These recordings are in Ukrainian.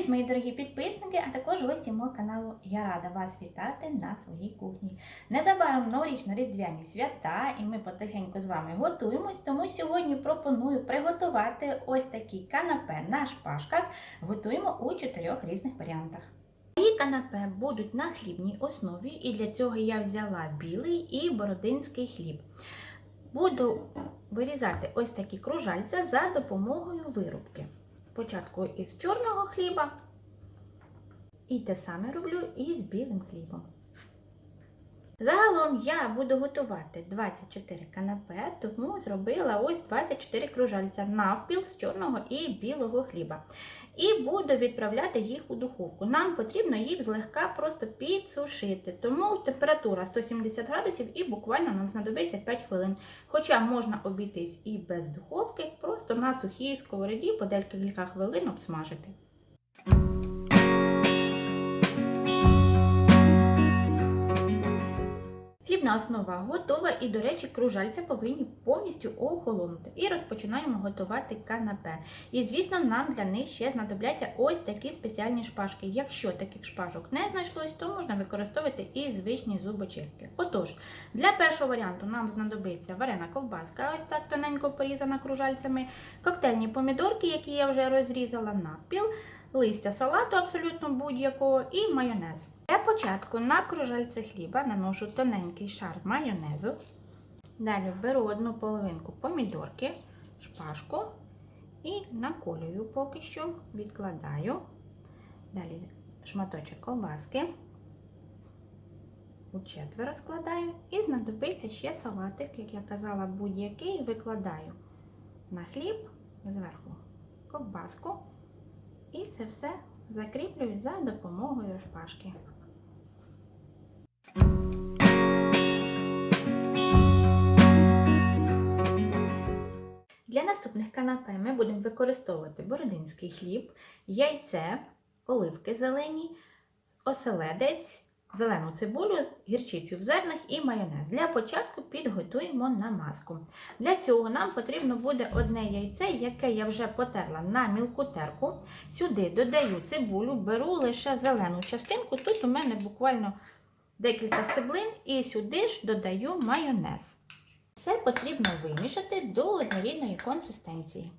Привіт, мої дорогі підписники, а також гості мого каналу. Я рада вас вітати на своїй кухні. Незабаром новорічно-різдвяні свята, і ми потихеньку з вами готуємось. Тому сьогодні пропоную приготувати ось такі канапе на шпажках. Готуємо у чотирьох різних варіантах. Мої канапе будуть на хлібній основі, і для цього я взяла білий і бородинський хліб. Буду вирізати ось такі кружальця за допомогою вирубки. Спочатку із чорного хліба, і те саме роблю і з білим хлібом. Загалом я буду готувати 24 канапе, тому зробила ось 24 кружальця навпіл з чорного і білого хліба. І буду відправляти їх у духовку. Нам потрібно їх злегка просто підсушити, тому температура 170 градусів і буквально нам знадобиться 5 хвилин. Хоча можна обійтись і без духовки, просто на сухій сковороді по декілька хвилин обсмажити. Хлібна основа готова і, до речі, кружальця повинні повністю охолонути. І розпочинаємо готувати канапе. І, звісно, нам для них ще знадобляться ось такі спеціальні шпажки. Якщо таких шпажок не знайшлось, то можна використовувати і звичні зубочистки. Отож, для першого варіанту нам знадобиться варена ковбаска, ось так тоненько порізана кружальцями, коктейльні помідорки, які я вже розрізала навпіл, листя салату абсолютно будь-якого і майонез. Для початку на кружальце хліба наношу тоненький шар майонезу. Далі беру одну половинку помідорки, шпажку і наколюю поки що, відкладаю. Далі шматочок ковбаски, у четверо складаю і знадобиться ще салатик, як я казала, будь-який, викладаю на хліб, зверху ковбаску. І це все закріплюю за допомогою шпажки. Для наступних канапе ми будемо використовувати бородинський хліб, яйце, оливки зелені, оселедець, зелену цибулю, гірчицю в зернах і майонез. Для початку підготуємо намазку. Для цього нам потрібно буде одне яйце, яке я вже потерла на мілку терку. Сюди додаю цибулю, беру лише зелену частинку. Тут у мене буквально декілька стеблин, і сюди ж додаю майонез. Все потрібно вимішати до однорідної консистенції.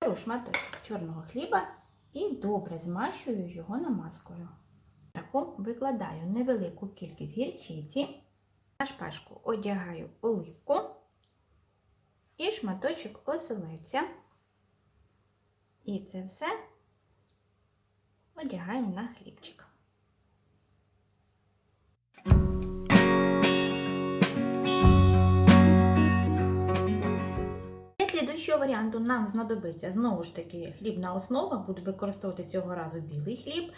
Беру шматочок чорного хліба і добре змащую його намазкою. Таку викладаю невелику кількість гірчиці, на шпажку одягаю оливку і шматочок оселеця. І це все одягаю на хлібчик. Для варіанту нам знадобиться знову ж таки хлібна основа, буду використовувати цього разу білий хліб,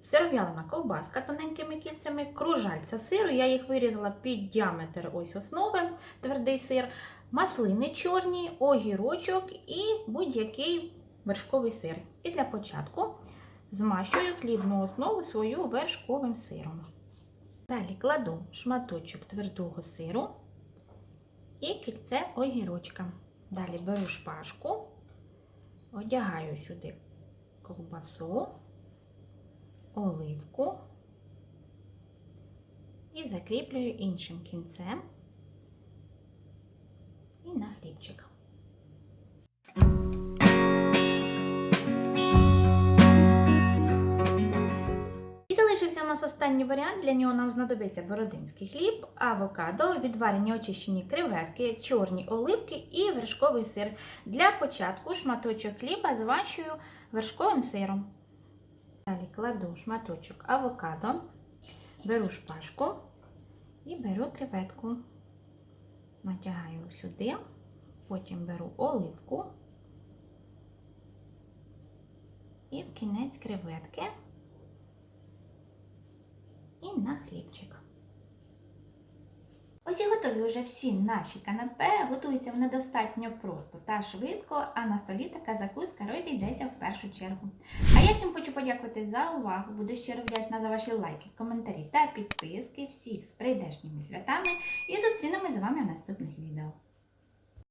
сиров'ялина ковбаска тоненькими кільцями, кружальця сиру, я їх вирізала під діаметр ось основи, твердий сир, маслини чорні, огірочок і будь-який вершковий сир. І для початку змащую хлібну основу свою вершковим сиром. Далі кладу шматочок твердого сиру і кільце огірочка. Далі беру шпажку, одягаю сюди ковбасу, оливку і закріплюю іншим кінцем і на хлібчик. Останній варіант. Для нього нам знадобиться бородинський хліб, авокадо, відварені очищені креветки, чорні оливки і вершковий сир. Для початку шматочок хліба змащую вершковим сиром. Далі кладу шматочок авокадо, беру шпажку і беру креветку. Натягаю сюди, потім беру оливку і в кінець креветки на хлібчик. Ось і готові вже всі наші канапе. Готуються вони достатньо просто та швидко, а на столі така закуска розійдеться в першу чергу. А я всім хочу подякувати за увагу. Буду щиро вдячна за ваші лайки, коментарі та підписки. Всіх з прийдешніми святами і зустрінемось з вами в наступних відео.